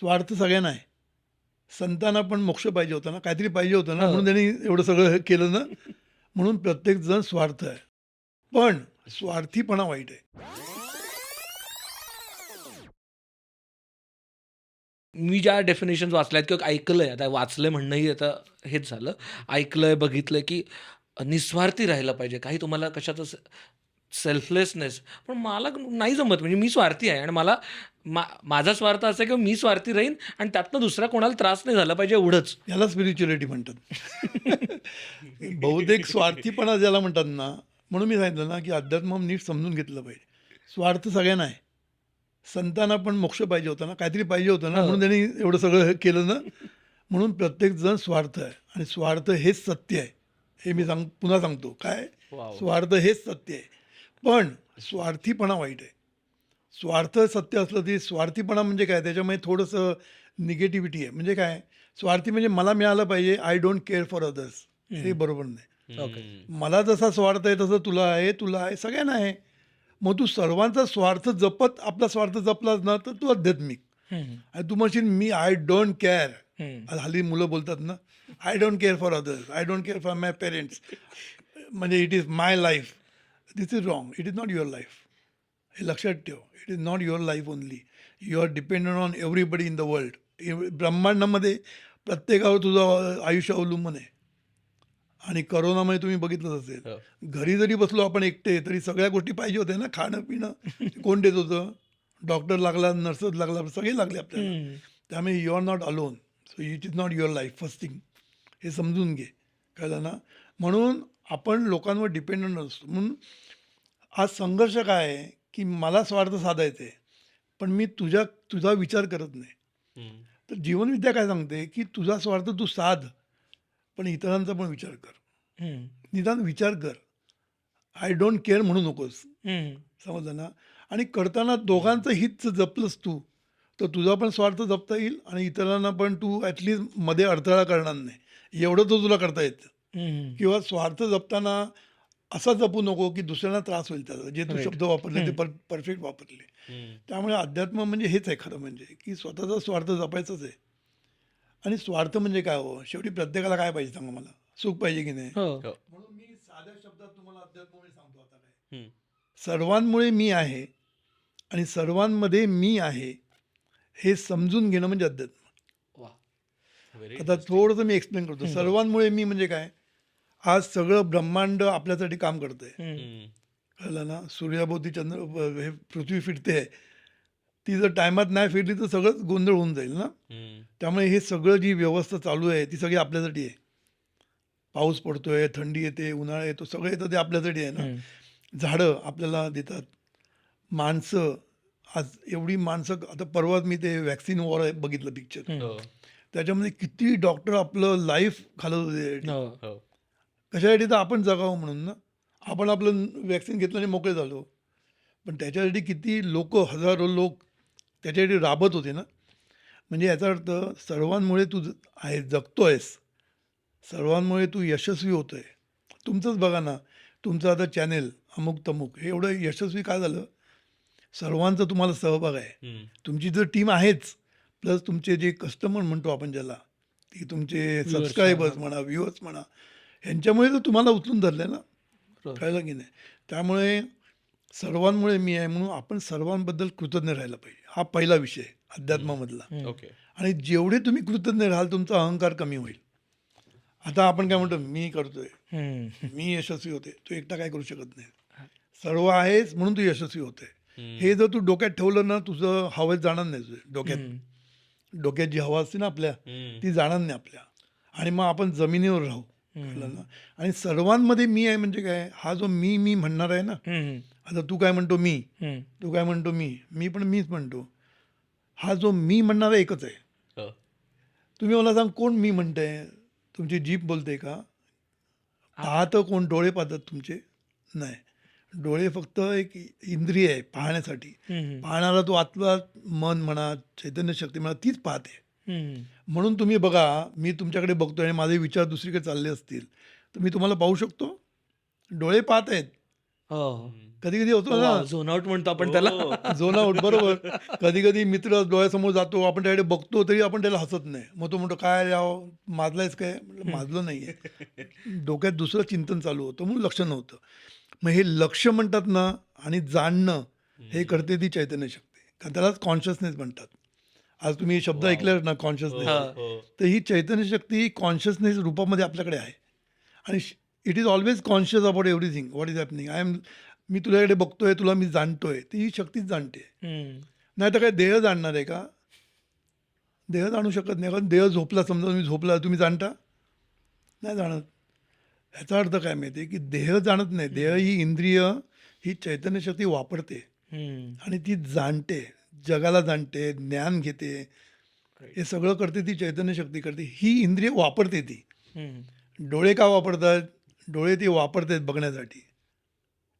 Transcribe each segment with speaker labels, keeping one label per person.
Speaker 1: स्वार्थ सगळ्यांना आहे. संतांना पण मोक्ष पाहिजे होता ना काहीतरी पाहिजे होतं ना
Speaker 2: हो.
Speaker 1: म्हणून त्यांनी एवढं सगळं हे केलं ना. म्हणून प्रत्येक जण स्वार्थ आहे. पण स्वार्थीपणा वाईट आहे.
Speaker 2: मी ज्या डेफिनेशन वाचल्यात किंवा ऐकलंय आता वाचलंय म्हणणंही आता हेच झालं. ऐकलंय बघितलंय की निस्वार्थी राहिलं पाहिजे. काही तुम्हाला कशाचं सेल्फलेसनेस पण मला नाही जमत. म्हणजे मी स्वार्थी आहे आणि मला मा माझा स्वार्थ असा की मी स्वार्थी राहीन आणि त्यातनं दुसरा कोणाला त्रास नाही झाला पाहिजे एवढंच.
Speaker 1: याला स्पिरिच्युअलिटी म्हणतात. बहुतेक स्वार्थीपणा ज्याला म्हणतात ना म्हणून मी सांगितलं ना की अध्यात्म नीट समजून घेतलं पाहिजे. स्वार्थ सगळ्यांना आहे. संतांना पण मोक्ष पाहिजे होता ना काहीतरी पाहिजे होतं ना
Speaker 2: हो.
Speaker 1: म्हणून त्यांनी एवढं सगळं केलं ना. म्हणून प्रत्येक जण स्वार्थ आहे आणि स्वार्थ हेच सत्य आहे. हे मी सांग पुन्हा सांगतो. काय? स्वार्थ हेच सत्य आहे. पण स्वार्थीपणा वाईट आहे. स्वार्थ सत्य असलं तरी स्वार्थीपणा म्हणजे काय? त्याच्यामध्ये थोडंसं निगेटिव्हिटी आहे. म्हणजे काय? स्वार्थी म्हणजे मला मिळालं पाहिजे. I don't care for others हे बरोबर नाही.
Speaker 2: ओके
Speaker 1: मला जसा स्वार्थ आहे तसं तुला आहे तुला आहे सगळ्यांना आहे. मग तू सर्वांचा स्वार्थ जपत आपला स्वार्थ जपलास ना तर तू आध्यात्मिक आणि तू म्हणशील मी आय डोंट केअर हल्ली मुलं बोलतात ना I don't care for others I don't care for my parents म्हणजे it is my life this is wrong it is not your life हे लक्षात ठेव it is not your life only you are dependent on everybody in the world ब्रह्मांडामध्ये प्रत्येकावर तुझं आयुष्य अवलंबून आहे आणि करोनामध्ये तुम्ही बघितलंच असेल घरी जरी बसलो आपण एकटे तरी सगळ्या गोष्टी पाहिजे होत्या ना खाणं पिणं कोण देत होतं डॉक्टर लागला नर्सच लागला सगळे लागले आपल्याला त्यामुळे you are not alone so it is not your life first thing हे समजून घे कळलं ना म्हणून आपण लोकांवर डिपेंडंट असतो म्हणून आज संघर्ष काय आहे की मला स्वार्थ साधायचा आहे पण मी तुझ्या तुझा विचार करत नाही. तर जीवनविद्या काय सांगते की तुझा स्वार्थ तू साध पण इतरांचा पण विचार कर. निदान विचार कर. आय डोंट केअर म्हणू नकोस. समजलं ना? आणि करताना दोघांचं हित जपलंस तू तर तुझा पण स्वार्थ जपता येईल आणि इतरांना पण तू ॲटलिस्टमध्ये अडथळा करणार नाही. एवढं तर तुला करता येतं. किंवा स्वार्थ जपताना असा जपू नको की दुसऱ्यांना त्रास होईल त्याचा जे तू
Speaker 2: Right.
Speaker 1: शब्द वापरले ते पर परफेक्ट वापरले. त्यामुळे अध्यात्म म्हणजे हेच आहे खरं म्हणजे की स्वतःचा स्वार्थ जपायचंच आहे. आणि स्वार्थ म्हणजे काय हो? शेवटी प्रत्येकाला काय पाहिजे सांगा मला? सुख पाहिजे की नाही?
Speaker 2: हो.
Speaker 1: म्हणून मी साध्या शब्दात तुम्हाला अध्यात्म सांगतो आता काय. सर्वांमुळे मी आहे आणि सर्वांमध्ये मी आहे हे समजून घेणं म्हणजे अध्यात्म.
Speaker 2: वा
Speaker 1: आता थोडंसं मी एक्सप्लेन करतो. सर्वांमुळे मी म्हणजे काय? आज सगळं ब्रह्मांड आपल्यासाठी काम करतंय. कळलं ना? सूर्याभोवती चंद्र हे पृथ्वी फिरते. ती जर टायमात नाही फिरली तर सगळंच गोंधळ होऊन जाईल ना? त्यामुळे हे सगळं जी व्यवस्था चालू आहे ती सगळी आपल्यासाठी आहे. पाऊस पडतोय थंडी येते उन्हाळा येतो सगळं येतं ते आपल्यासाठी आहे ना? झाडं आपल्याला देतात. माणसं आज एवढी माणसं आता परवाच मी ते वॅक्सिन वॉर आहे बघितलं पिक्चर त्याच्यामध्ये किती डॉक्टर आपलं लाईफ घालत होते
Speaker 2: हो.
Speaker 1: कशासाठी तर आपण जगावं म्हणून ना? आपण आपलं वॅक्सिन घेतलं आणि मोकळे झालो. पण त्याच्यासाठी किती लोक हजारो लोक त्याच्यासाठी राबत होते ना? म्हणजे याचा अर्थ सर्वांमुळे तू आहे जगतो आहेस सर्वांमुळे तू यशस्वी होतो आहे तुमचंच बघा ना. तुमचं आता चॅनेल अमुक तमुक हे एवढं यशस्वी काय झालं? सर्वांचा तुम्हाला सहभाग आहे. तुमची जर टीम आहेच प्लस तुमचे जे कस्टमर म्हणतो आपण ज्याला की तुमचे सबस्क्रायबर्स म्हणा. व्ह्युअर्स म्हणा ह्यांच्यामुळे तर तुम्हाला उचलून धरले ना. कळलं की नाही? त्यामुळे सर्वांमुळे मी आहे म्हणून आपण सर्वांबद्दल कृतज्ञ राहायला पाहिजे. हा पहिला विषय अध्यात्मामधला.
Speaker 3: ओके.
Speaker 1: आणि जेवढे तुम्ही कृतज्ञ राहाल तुमचा अहंकार कमी होईल. आता आपण काय म्हणतो मी करतोय. मी यशस्वी होते. तू एकटा काय करू शकत नाही. सर्व आहेस म्हणून तू यशस्वी होते. हे जर तू डोक्यात ठेवलं ना तुझं हवेत जाणार नाही तुझं डोक्यात. डोक्यात जी हवा असते ना आपल्या ती जाणार नाही आपल्या. आणि मग आपण जमिनीवर राहू. ना. आणि सर्वांमध्ये मी आहे म्हणजे काय हा जो मी मी म्हणणार आहे ना. आता तू काय म्हणतो मी? तू काय म्हणतो मी? मी पण मीच म्हणतो. हा जो मी म्हणणारा एकच आहे.
Speaker 3: हो.
Speaker 1: तुम्ही मला सांग कोण मी म्हणतंय? तुमची जीप बोलते का? पाहतं कोण? डोळे पाहतात तुमचे? नाही. डोळे फक्त एक इंद्रिय आहे पाहण्यासाठी. पाहणारा तो आतला मन म्हणा चैतन्य शक्ती म्हणा तीच पाहते. म्हणून तुम्ही बघा मी तुमच्याकडे बघतोय आणि माझे विचार दुसरीकडे चालले असतील. तर मी तुम्हाला पाहू शकतो. डोळे पाहत आहेत.
Speaker 2: हो.
Speaker 1: कधी कधी होतो ना.
Speaker 2: झोन आउट म्हणतो आपण त्याला.
Speaker 3: हो.
Speaker 1: झोन आउट बरोबर. कधी कधी मित्र डोळ्यासमोर जातो आपण त्याकडे बघतो तरी आपण त्याला हसत नाही. मग तो म्हणतो काय याव माजलायस काय? म्हटलं माजलं नाहीये. डोक्यात दुसरं चिंतन चालू होतं म्हणून लक्ष नव्हतं. मग हे लक्ष म्हणतात ना आणि जाणणं हे करते ती चैतन्य शक्ती कारण त्यालाच कॉन्शियसनेस म्हणतात. आज तुम्ही हे शब्द. ऐकले ना
Speaker 3: हो,
Speaker 1: कॉन्शियसनेस
Speaker 3: हो.
Speaker 1: तर ही चैतन्य शक्ती कॉन्शियसनेस रूपामध्ये आपल्याकडे आहे. आणि it is always conscious about everything what is happening I am मी तुझ्याकडे बघतोय तुला मी जाणतोय. ती ही शक्तीच जाणते. नाही तर काय देह जाणणार आहे का? देह जाणू शकत नाही. कारण देह झोपला समजा तुम्ही झोपला तुम्ही जाणता? नाही जाणत. ह्याचा अर्थ काय माहिती आहे की देह जाणत नाही. देह ही इंद्रिय ही चैतन्य शक्ती वापरते. आणि ती जाणते. जगाला जाणते ज्ञान घेते हे सगळं करते ती चैतन्य शक्ती करते. ही इंद्रिय वापरते ती. डोळे का वापरतात? डोळे ती वापरतात बघण्यासाठी.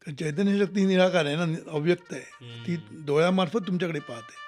Speaker 1: कारण चैतन्य शक्ती ही निराकार आहे ना अव्यक्त आहे. ती डोळ्यामार्फत तुमच्याकडे पाहते.